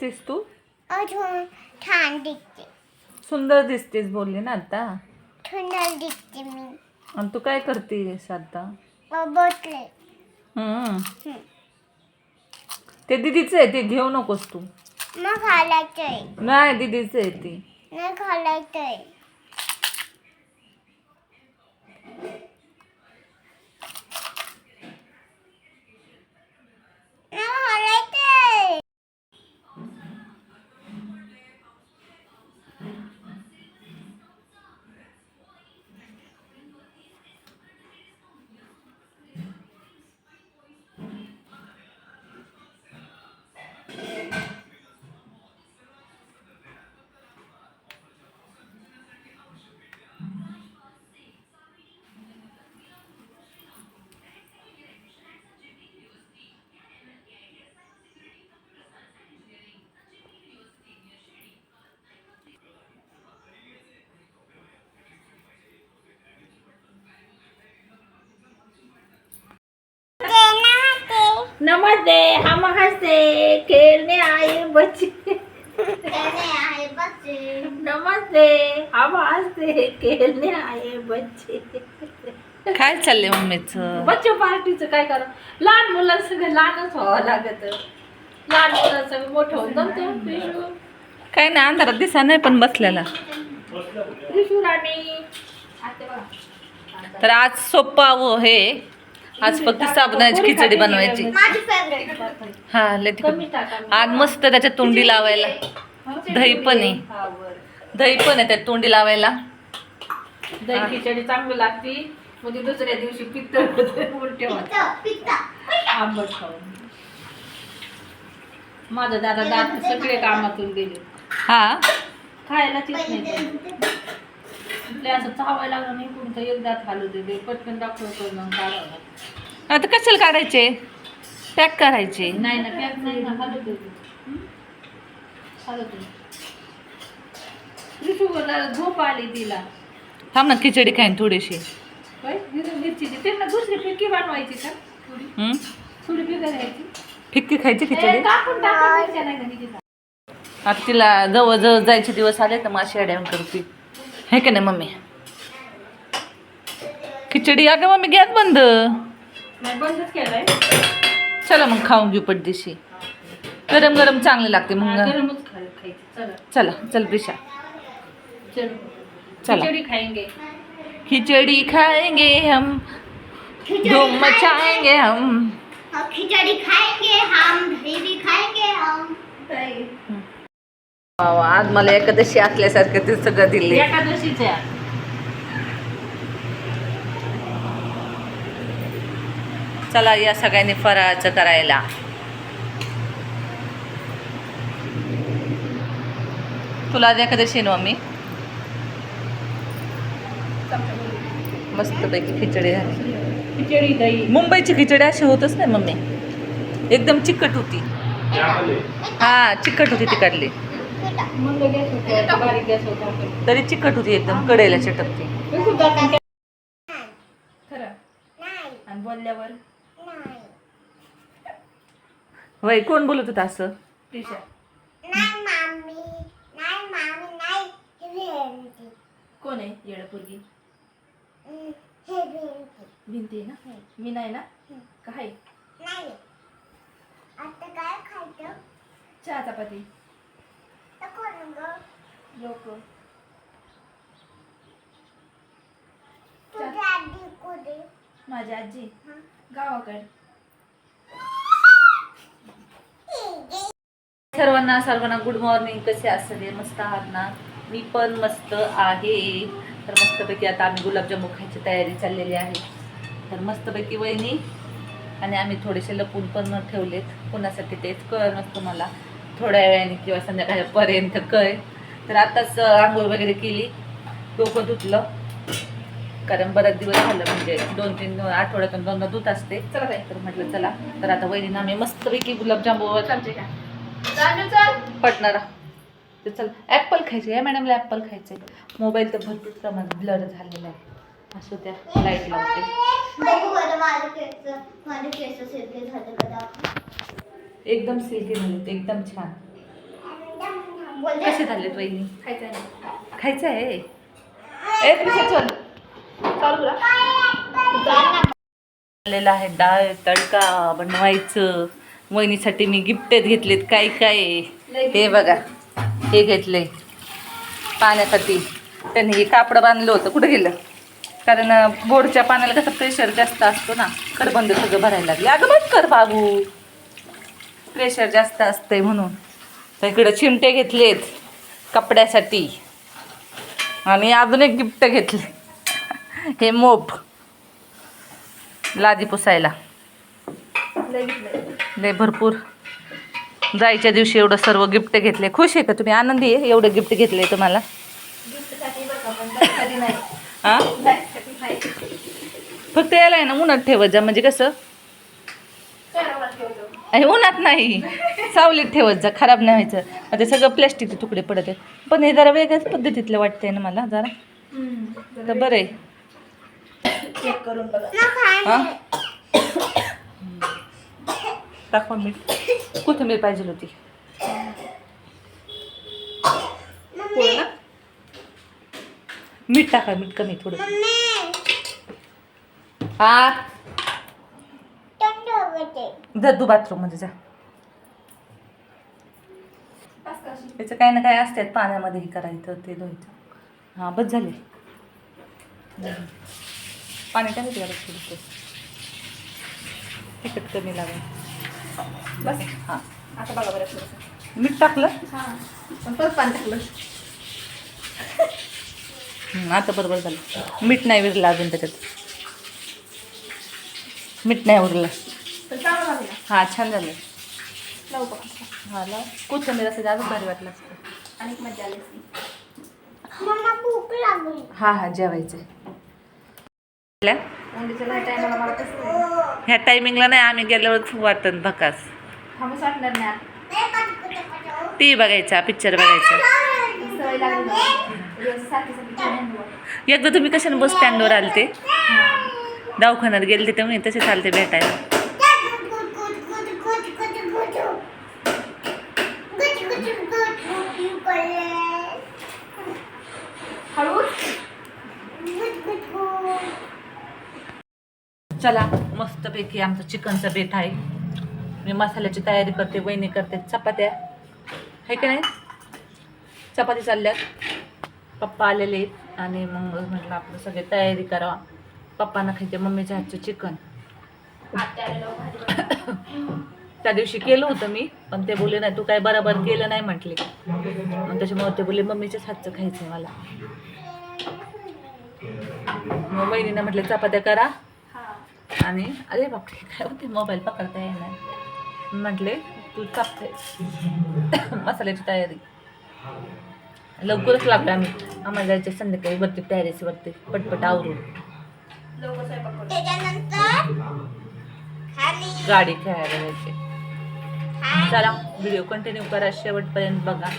दिसतेस तू? अजून छान दिसते. सुंदर दिसतेस बोलली ना आता. सुंदर दिसते मी. आणि तू काय करतेस आता? बसले. हम्म. ते दिदीचं आहे ते घेऊ नकोस तू. मग घालायचंय. नाही दिदीचं आहे ते. नाही घालायचंय. नमस्ते हम आए बच्चे। आहे बसले नमस्ते हम हंसते खेलने आए बच्चे। काय चाललंय मम्मीच? बच्चे पार्टीचं काय करा? लहान मुलं सगळं लहानच व्हावं लागत. लहान मुलं सगळं मोठं होऊन जमतं. पिशू. काय नाही अंधारात दिसा नाही पण बसलेला. पिशू राणी. आते बघा. तर आज सोप्पा व हे. आज फक्त साबणाची खिचडी बनवायची. माझी फेवरेट हा आज मस्त त्याच्यात तोंडी लावायला. दही पण आहे. दही पण आहे त्यात तोंडी लावायला. दही खिचडी चांगली लागती. म्हणजे दुसऱ्या दिवशी पित्त उलटे आंबट खाऊन. माझा दादा दात सगळे कामातून गेले. हा? खायला चित नाही असं चावायला लागलं नाही कोणतं एक दात हालू दे पटकन डॉक्टर करून काढावं आता कशाला काढायचे? पॅक करायचे. नाही ना पॅक नाही ना झोप आली तिला. थांब ना खिचडी खाईन थोडीशी. काय हिरवी मिरचीची त्यांना दुसरी फिरकी बनवायची का? थोडी. हम्म? थोडी फिकर घ्यायची. फिक्की खायची ए, खिचडी? कापून टाका मिरच्या नाही का निघिता. आता तिला जवळ जवळ जायचे दिवस आले तर माशी अड्यावून करते. हे का नाही मम्मी? खिचडी अगं मम्मी? गॅस बंद। नाही बंदच केलाय चला मग खाऊन घेऊ पटदिशी गरम गरम चांगले लागते हा, मग चला। चला चल प्रिशा। चलो। चला. खिचडी खाएँगे। खिचडी खाएँगे हम। धूम मचाएँगे हम। खिचड़ी खाएँगे हम भी खाएँगे हम। आज मला एकादशी असल्यासारखं ते सगळं दिले एकादशीचे. चला या सगळ्यांनी फराळाचं करायला. तुला आज एखादशी आहे ना मम्मी? मस्तपैकी खिचडी झाली. खिचडी दही. मुंबईची खिचडी अशी होतच नाही मम्मी. एकदम चिकट होती. हा चिकट होती तिकडली मंद गॅस होता बारीक गॅस होता तरी चिकट होती एकदम कडेला चिटकती खरं नाही आणि बोलल्यावर? नाही वय कोण बोलत होतं असं? टिशा नाही मामी नाही मामी नाही भिंती कोण आहे येडपोरगी हम्म, हे भिंती ना? मी नाही ना? काय नाही. आता काय खायचं? चहा चपाती. लोक माझी आजी. गावाकडे सर्वांना सर्वांना गुड मॉर्निंग कसे असले? मस्त आहात ना? मी पण मस्त आहे. तर मस्तपैकी आता आम्ही गुलाबजामू खायची तयारी चाललेली आहे. तर मस्तपैकी वहिनी आणि आम्ही थोडेसे लपून पण ठेवलेत. कोणासाठी तेच कळ नसतं मला थोड्या वेळाने किंवा संध्याकाळपर्यंत कळ. तर आताच आंघोळ वगैरे केली. डोकं धुतलं. कारण बराच दिवस झालं म्हणजे दोन तीन आठवड्यातून दोनदा धुत असते. चला काय तर म्हटलं चला. तर आता वहिनीनं आम्ही मस्तपैकी गुलाबजामू चमचे का चालू चाल. पटणार. तर चल ॲपल खायचे. या मॅडमला ॲपल खायचे मोबाईल तर भरपूर प्रमाणात ब्लर झालेला आहे. असं त्या लाइट लावते. बघू. एकदम सिल्की झाले एकदम छान. कसे झालेत वहिनी खायचं आहे खायचं आहे ए पिशा चल. चालू आलेला आहे डाळ तडका बनवायचं. वहिनीसाठी मी गिफ्टेत घेतलेत काय काय. हे बघा हे घेतले. पाण्यासाठी. त्यांनी हे कापड बांधलं होतं. कुठं गेलं? कारण अं, बोरच्या पाण्याला कसं प्रेशर जास्त असतो ना कडबंद सगळं भरायला लागले. अगं बंद कर बाबू. प्रेशर जास्त असतंय म्हणून. तर इकडं चिमटे घेतलेत कपड्यासाठी. आणि अजून एक गिफ्ट घेतले हे मोप. लादी पुसायला. लय भरपूर. जायच्या दिवशी एवढं सर्व गिफ्ट घेतले. खुश आहे का तुम्ही? आनंदी आहे? एवढं गिफ्ट घेतले तुम्हाला? फक्त यायला आहे ना उन्हात ठेवत जा. म्हणजे कसं? आणि उन्हात नाही. सावलीत ठेवत जा खराब नाही व्हायचं. ते सगळं प्लॅस्टिकचे तुकडे पडत आहेत. पण हे जरा वेगळ्याच पद्धतीतलं वाटतंय ना मला जरा. तर बरं आहे. चेक करून बघा टाकून मीठ. कोथिंबीर पाहिजे होती. मीठ टाका मीठ कमी थोडं. हा? जा तू बाथरूममध्ये जा. त्याचं काही ना काही असतात पाण्यामध्ये हे करायचं ते धुवायचं. हां बस झाले. पाणी जरा थोडंसं. तिखट कमी लागेल. बस हां. आता बघा बरं मीठ टाकलं? हां पण परत पाणी टाकलं. आता बरोबर झालं. मीठ नाही विरलं अजून त्याच्यात. मीठ नाही उरलं. तर चांगलं झालं ना हां छान झालं लावू बघा हा लाव कोथिंबीर असं अजून भारी वाटलं असतं आणि एक मजा आली असती मम्मा भूक लागली हां हां जेवायचं उंडीच्या नाही टायमाला मला कसं आहे? ह्या टायमिंगला नाही आम्ही गेल्यावर वाटत भकास थांबूच वाटणार नाही आता. टी बघायचा पिक्चर बघायचा सवय लागली ना. रोज सारखी सारखी जेवण हवं. एकदा तुम्ही कशाने बस स्टँडवर आलते. दवाखान्यात गेलते तेव्हा तसे चालते भेटायला चला मस्तपैकी आमचं चिकनचं बेत आहे. मी मसाल्याची तयारी करते वहिनी करते चपात्या. आहे का नाही? चपाती चालल्यात. पप्पा आलेले आहेत आणि मग म्हटलं आपलं सगळे तयारी करा पप्पांना खायचे मम्मीच्या हातचं चिकन. त्या दिवशी केलं होतं मी पण ते बोलले नाही तू काय बरोबर केलं नाही म्हटले. मग त्याच्यामुळे ते बोलले मम्मीच्याच हातचं खायचं आहे मला. मग वहिनीनं म्हटलं चपात्या करा. आणि अरे बापरे काय होते मोबाईल पकडता येणार म्हटले तू चापते मसाल्याची तयारी. लवकरच लागलं आम्ही. आम्हाला जायचं संध्याकाळी वरती टॅरेस वरती. पटपट आवरून. गाडी खेळायला जायचे चला व्हिडिओ कंटिन्यू करा. शेवटपर्यंत बघा.